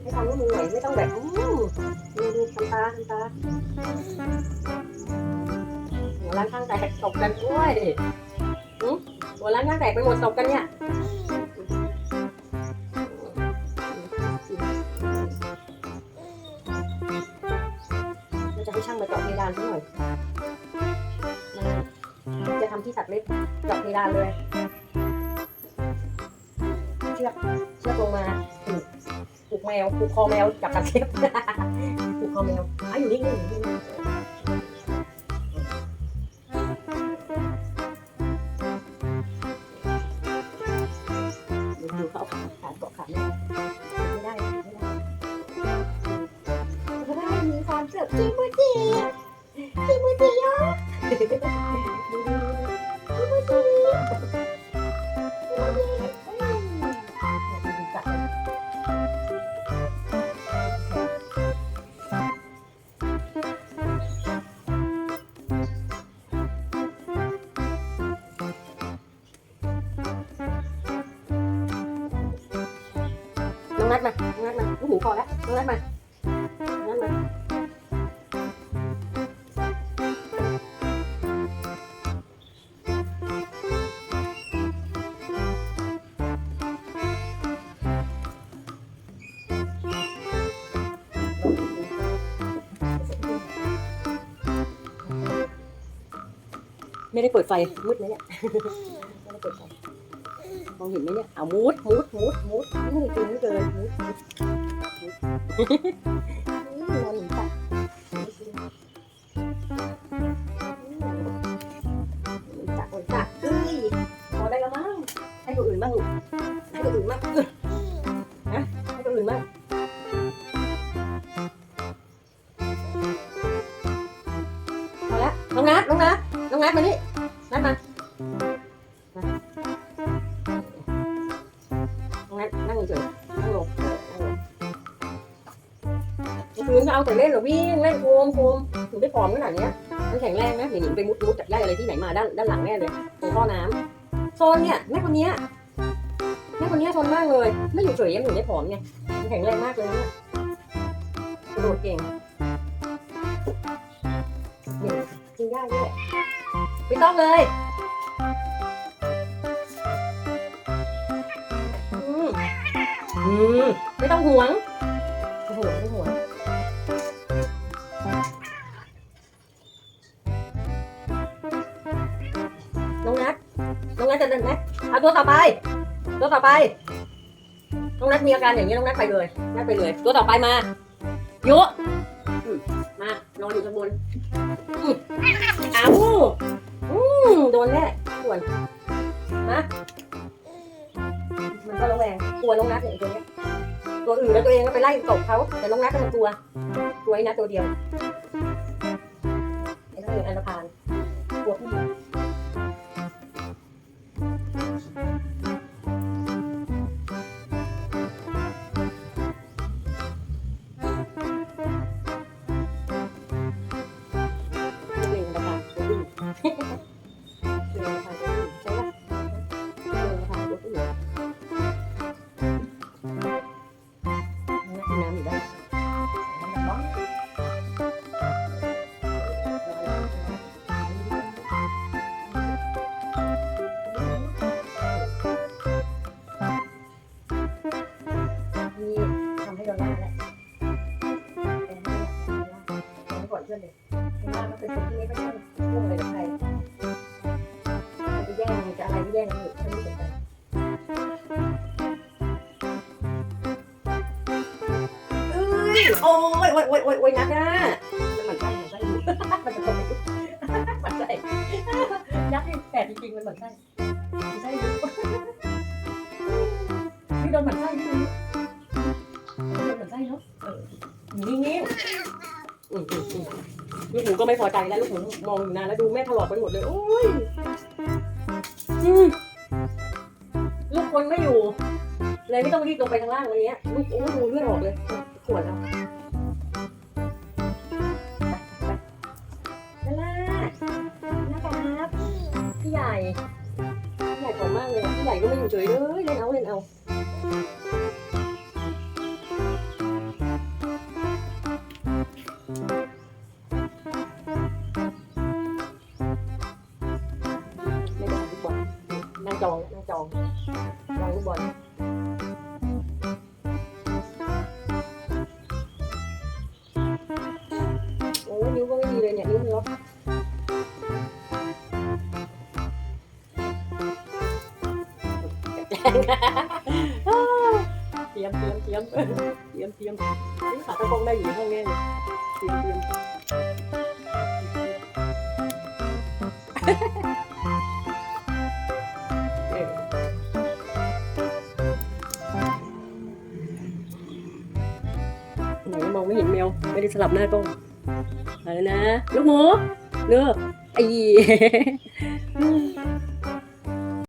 ให้ความร่วมมือหน่อยไม่ต้องแบบอืมดูดูทำตาทำตาหัวร้านข้างแตกตกกันด้วยหัวร้านข้างแตกไปหมดตกกันเนี่ยเราจะให้ช่างมาเจาะเพดานหน่อยจะทำที่ตัดเล็บเจาะเพดานเลย เชือกเชือกลงมาผูกผูก แมวผูกคอแมวจับตะเข็บผูกคอแมวอะอยู่นิ่งๆอยู่นิ่งๆดูเขาขาขาเกาะขาไม่ไม่ได้ไม่ได้ไม่ได้มีความเสุขจิมุจิจิมุจิยอ พอแล้วน้องนัดมาน้องนัดมาไม่ได้เปิดไฟมืดไหมเนี่ยไม่ได้เปิดไฟมองเห็นไหมเนี่ยเอามูดมูดมูดมูดนี่จริงเกินมูดมูด จักหนุนตักเอ้ยพอได้แล้วมั้งให้ตัวอื่นบ้างลูกให้ตัวอื่นบ้างเออนะให้ตัวอื่นบ้าง คืนก็เอาแต่เล่นเหรอวิ่งเล่นโคมโคมถึงได้ผอมขนาดเนี้ยมันแข็งแรงนะหนิงไปมุดมุดจากได้อะไรที่ไหนมาด้านด้านหลังแน่เลยตรงท่อน้ำโซนเนี่ยแม่คนเนี้ยแม่คนเนี้ยทนมากเลย ไม่อยู่เฉยยังถึงได้ผอมไงมันแข็งแรงมากเลยเนี่ยกระโดดเก่งเนี่ยจริงยากด้วยไม่ต้องเลยอืมอืมไม่ต้องห่วงห่วงไม่ห่วง ตัวต่อไป ตัวต่อไปน้องนัทมีอาการอย่างนี้น้องนัทไปเลยนัทไปเลย ตัวต่อไปมายุมานอนอยู่ข้างบนอืมเอาอืมโดนแน่ส่วนมามันก็ระแวงกลัวน้องนัทเนี่ยไอ้ตัวเนี้ยตัวอื่นแล้วตัวเองก็ไปไล่ตบเขาแต่น้องนัทก็มันกลัวกลัวไอ้นัทตัวเดียวไอ้ตัวอื่นอันธพาลกลัวผู้หญิง น้ำกินน้ำอยู่ได้นี่ทำให้เราหน้าแล้วแต่หน้าทำก่อนเพื่อนเลยหน้าก็เป็นคนที่ไม่ค่อยชอบยุ่งอะไรกับใครจะแย่งจะอะไรก็แย่งกันอยู่ โอ้ยโอ้ยโอ้ยโอ้ยโอ้ยนักอะมันหมันไส้หมันไส้อยู่มันจะตกไปอยู่หมันไส้ยักษ์นี่แปลกจริงๆมันเหมันไส้มันไส้อยู่นี่โดนหมันไส้นี่โดนหมันไส้เนาะเอออยู่นิ่งๆอืมอืมอืมลูกหมูก็ไม่พอใจแล้วลูกหมูมองอยู่นานแล้วดูแม่ถลอกไปหมดเลยโอ้ยอืมลูกคนไม่อยู่เลยไม่ต้องรีบลงไปข้างล่างวันเนี้ยลูกโอ้ยดูเลือดออกเลย ขวดแล้วนั่นแหละนะครับพี่ใหญ่พี่ใหญ่ขอมากเลยพี่ใหญ่ก็ไม่อยู่เฉยเลยเล่นเอาเล่นเอาไม่ได้ดีกว่นั่งจองนั่งจองวางลูกบอล เตรียมเตรียมเตรียมเตรียมเตรียมเตรียมนี่ขาตะกงได้อยู่ในห้องแน่เลยเตรียมเตรียมเออไหนมองไม่เห็นแมวไม่ได้สลับหน้ากล้องอะไรนะ ลูกหมูเนื้อไอ้อืม